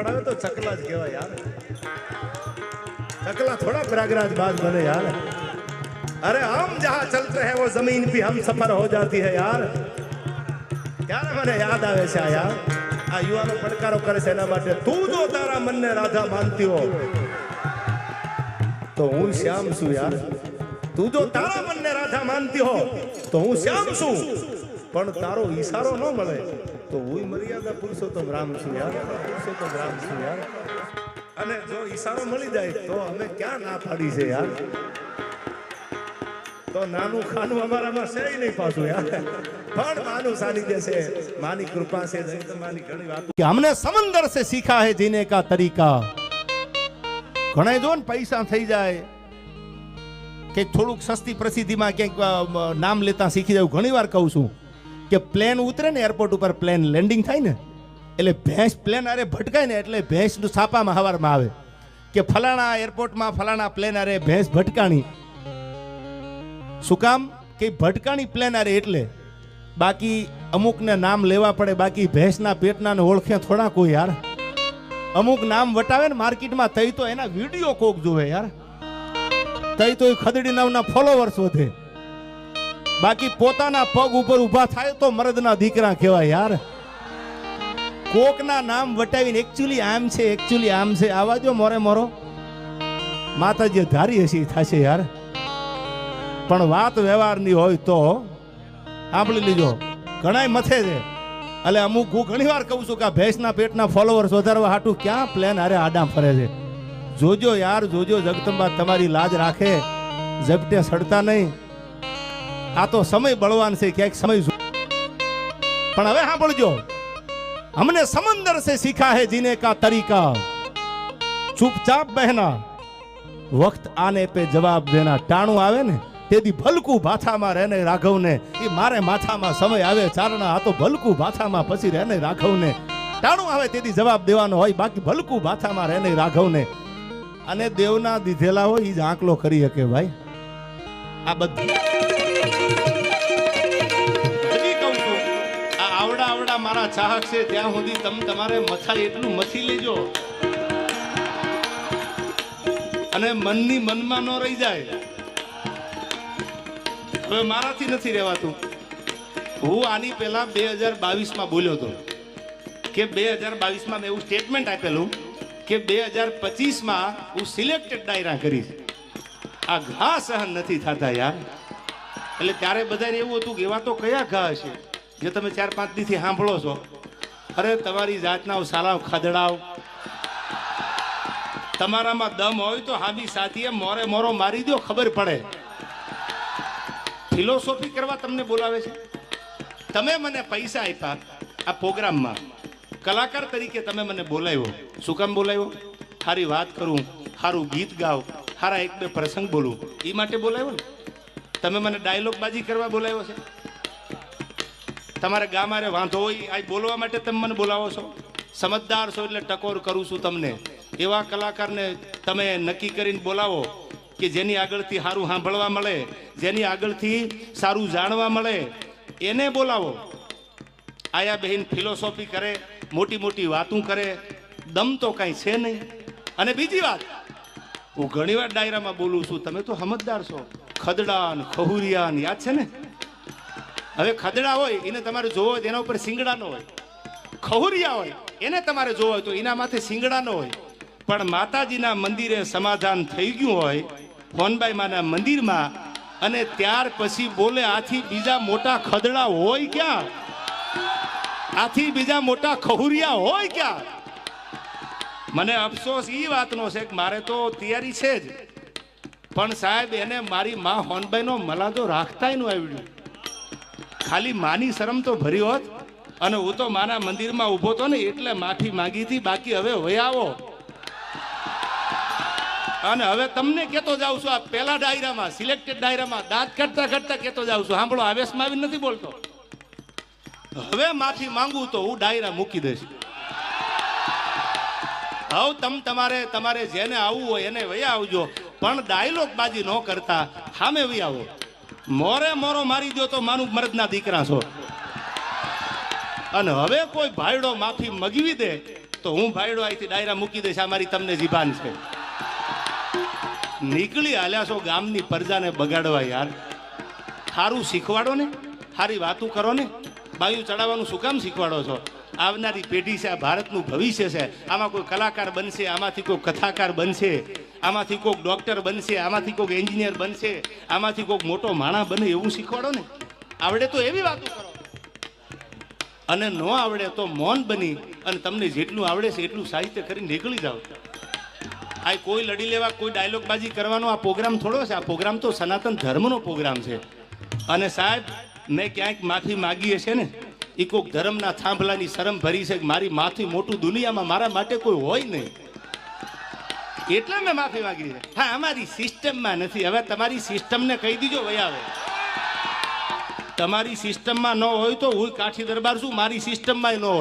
ફડાવે તો ચકલા જ કહેવાય યાર चकला थोड़ा प्रयागराज बाज बने यार अरे हम जहां चलते हैं वो जमीन भी हम सफर हो जाती है यार ક્યારે મને યાદ આવે છે આ યાર આ યુવાનો પડકારો કરે છે એના માટે તું જો તારા મનને રાધા માનતી હો તો હું શ્યામ છું યાર તું જો તારા મનને રાધા માનતી હો તો હું શ્યામ છું પણ તારો ઈશારો ન મળે. તો હું મર્યાદા પુરુષોત્તમ રામ યાર, પુરુષોત્તમ રામ યાર. અને જો ઈશારો મળી જાય તો અમે ક્યાં ના પાડી છે યાર? તો નાનું ખાનું અમારામાં છે નહીં પાછું યાર. પણ માનું સાનિધ્ય છે માની કૃપા છે માની ઘણી વાતો. કે હમને સમંદર સે શીખા હે જીને કા તરીકા. ઘણા જો ને પૈસા થઈ જાય. કે થોડુંક સસ્તી પ્રસિદ્ધિમાં ક્યાંક નામ લેતા શીખી જાવ ઘણી વાર કહું છું. કે પ્લેન ઉતરે ને એરપોર્ટ ઉપર પ્લેન લેન્ડિંગ થાય ને, એટલે ભેંસ પ્લેન અરે ભટકાય ને એટલે ભેંસનું છાપામાં હવારમાં આવે. કે ફલાણા એરપોર્ટમાં ફલાણા પ્લેન અરે ભેંસ ભટકાણી. શું કામ? કે ભટકાણી પ્લેન અરે એટલે બાકી અમુકને નામ લેવા પડે, બાકી ભેંસના પેટના ઓળખે થોડા કોઈ યાર. અમુક નામ વટાવે ને માર્કેટમાં થઈ તો એના વીડિયો કોક જોવે યાર. થઈ તો એ ખદડી નામના ફોલોવર્સ વધે. બાકી પોતાના પગ ઉપર ઊભા થાય તો મરદના દીકરા કહેવાય યાર. કોકના નામ વટાવીને એકચ્યુઅલી આમ છે એકચ્યુઅલી આમ છે. આવા જો મોરે મોરો. માતાજી ધારી હશે થશે યાર. પણ વાત વ્યવહારની હોય તો સાંભળી લીજો. ઘણાય મથે છે. એટલે અમુક હું ઘણી વાર કહું છું કે આ ભેંસના પેટના ફોલોવર્સ વધારવા હાટું ક્યાં પ્લેન હારે આડા ફરે છે. જોજો યાર, જોજો જગદંબા તમારી લાજ રાખે. ઝપટે સડતા નહીં. આ તો સમય બળવાન છે ક્યાંક સમય જો- પણ હવે સાંભળજો हमने समंदर से सीखा है जीने का तरीका चुपचाप बहना वक्त आने पे जवाब देना ટાણું આવે ને તેથી ભલકું ભાથામાં રહે ને રાઘવને એ મારે માથામાં સમય આવે ચારણા આ તો ભલકું ભાથામાં પછી રહે ને રાઘવને ટાણું આવે તેથી જવાબ દેવાનો હોય બાકી ભલકું ભાથામાં રહે ને રાઘવને અને દેવના દીધેલા હોય એ જ આંકલો કરી શકે ભાઈ આ બધું આવડા આવડા મારા ચાહક છે, ત્યાં સુધી તમે તમારે મથાય એટલું મથી લેજો. અને મનની મનમાં ન રહી જાય. હવે મારાથી નથી રહેવાતું. હું આની પહેલા બે હજાર બાવીસમાં બોલ્યો હતો કે બે હજાર બાવીસમાં મેં એવું સ્ટેટમેન્ટ આપેલું કે બે હજાર પચીસમાં હું સિલેક્ટેડ ડાયરા કરીશ. આ ઘા સહન નથી થતા યાર. એટલે ત્યારે બધાને એવું હતું કે એવા તો કયા ઘા હશે? જે તમે ચાર પાંચ દીથી સાંભળો છો, અરે તમારી જાતના સાલાવ ખદડાવ તમારામાં દમ હોય તો હાબી સાથીએ મોરે મોરો મારી દો ખબર પડે. ફિલોસોફી કરવા તમને બોલાવે છે? તમે મને પૈસા આપ્યા આ પ્રોગ્રામમાં. કલાકાર તરીકે તમે મને બોલાવ્યો. શું કામ બોલાવ્યો? સારી વાત કરું સારું ગીત ગાવ સારા એક બે પ્રસંગ બોલું. એ માટે બોલાવ્યો ને? તમે મને ડાયલોગ બાજી કરવા બોલાવ્યો છે? તમારે ગામારે વાંધો હોય આ બોલવા માટે તમે મને બોલાવો છો. સમજદાર છો એટલે ટકોર કરું છું તમને. એવા કલાકારને તમે નક્કી કરીને બોલાવો કે જેની આગળથી સારું સાંભળવા મળે, જેની આગળથી સારું જાણવા મળે, એને બોલાવો. આયા બહેન ફિલોસોફી કરે, મોટી મોટી વાતું કરે, દમ તો કાંઈ છે નહીં. અને બીજી વાત, હું ઘણીવાર ડાયરામાં બોલું છું, તમે તો સમજદાર છો. ખદડાન, ખહુરિયાન, યાદ છે ને? હવે ખદડા હોય, એને તમારે જોવો હોય એના ઉપર સિંગડા ન હોય. ખહુરિયા હોય, એને તમારે જોવો હોય તો એના માથે સિંગડા ન હોય. પણ માતાજીના મંદિરે સમાધાન થઈ ગયું હોય ફોનબાઈ માના મંદિરમાં, અને ત્યાર પછી બોલે, આથી બીજા મોટા ખદડા હોય ક્યાં? આથી બીજા મોટા ખહુરિયા હોય ક્યાં? મને અફસોસ એ વાતનો છે કે મારે તો તૈયારી છે જ. પણ સાહેબ, એને મારી મા હોનબાઈનો મલાદો રાખતાયનું આવડ્યું ખાલી માની શરમ તો ભરી હોત. અને હું તો માના મંદિરમાં ઊભો તો ને એટલે માફી માંગી હતી. બાકી હવે વયાવો અને હવે તમને કેતો જાઉં છું, આ પેલા ડાયરામાં, સિલેક્ટેડ ડાયરામાં, દાંત કરતા કરતા કેતો જાઉં છું. સાંભળો આવેશમાં આવી નથી બોલતો. હવે માફી માંગુ તો હું ડાયરા મૂકી દઈશ. હવે, તમ તમારે તમારે જેને આવવું હોય એને વયા આવજો. પણ ડાયલોગ બાજી ન કરતા સામે વયા આવો. મોરે મોરો મારી દો તો માનું મરદના દીકરા છો. અને હવે કોઈ ભાઈડો માફી મગવી દે તો હું ભાઈડો અહીંથી ડાયરા મૂકી દઈશ. આ મારી તમને જીભાન છે. નીકળી હાલ્યા છો ગામની પ્રજાને બગાડવા યાર. સારું શીખવાડો ને સારી વાતો કરો ને. બાયું ચડાવવાનું શું કામ શીખવાડો છો? આવનારી પેઢી છે, આ ભારતનું ભવિષ્ય છે. આમાં કોઈ કલાકાર બનશે, આમાંથી કોઈ કથાકાર બનશે. આમાંથી કોઈક ડોક્ટર બનશે, આમાંથી કોઈક એન્જિનિયર બનશે, આમાંથી કોઈક મોટો માણસ બને એવું શીખવાડો ને. આવડે તો એવી વાતો કરો. અને ન આવડે તો મૌન બની અને તમને જેટલું આવડે છે એટલું સાહિત્ય કરીને નીકળી જાઓ. આ કોઈ લડી લેવા, કોઈ ડાયલોગબાજી કરવાનો આ પ્રોગ્રામ થોડો છે. આ પ્રોગ્રામ તો સનાતન ધર્મનો પ્રોગ્રામ છે. અને સાહેબ, મેં ક્યાંક માફી માગી હશે ને એ કોઈક ધર્મના થાંભલાની શરમ ભરી છે મારી માથી મોટું દુનિયામાં મારા માટે કોઈ હોય નહીં. એટલે મેં માફી માંગી છે. હા, અમારી સિસ્ટમમાં નથી. હવે તમારી સિસ્ટમને કહી દીજો વહી આવે. તમારી સિસ્ટમમાં ન હોય તો હું કાઠી દરબાર છું, મારી સિસ્ટમમાં ન હોય.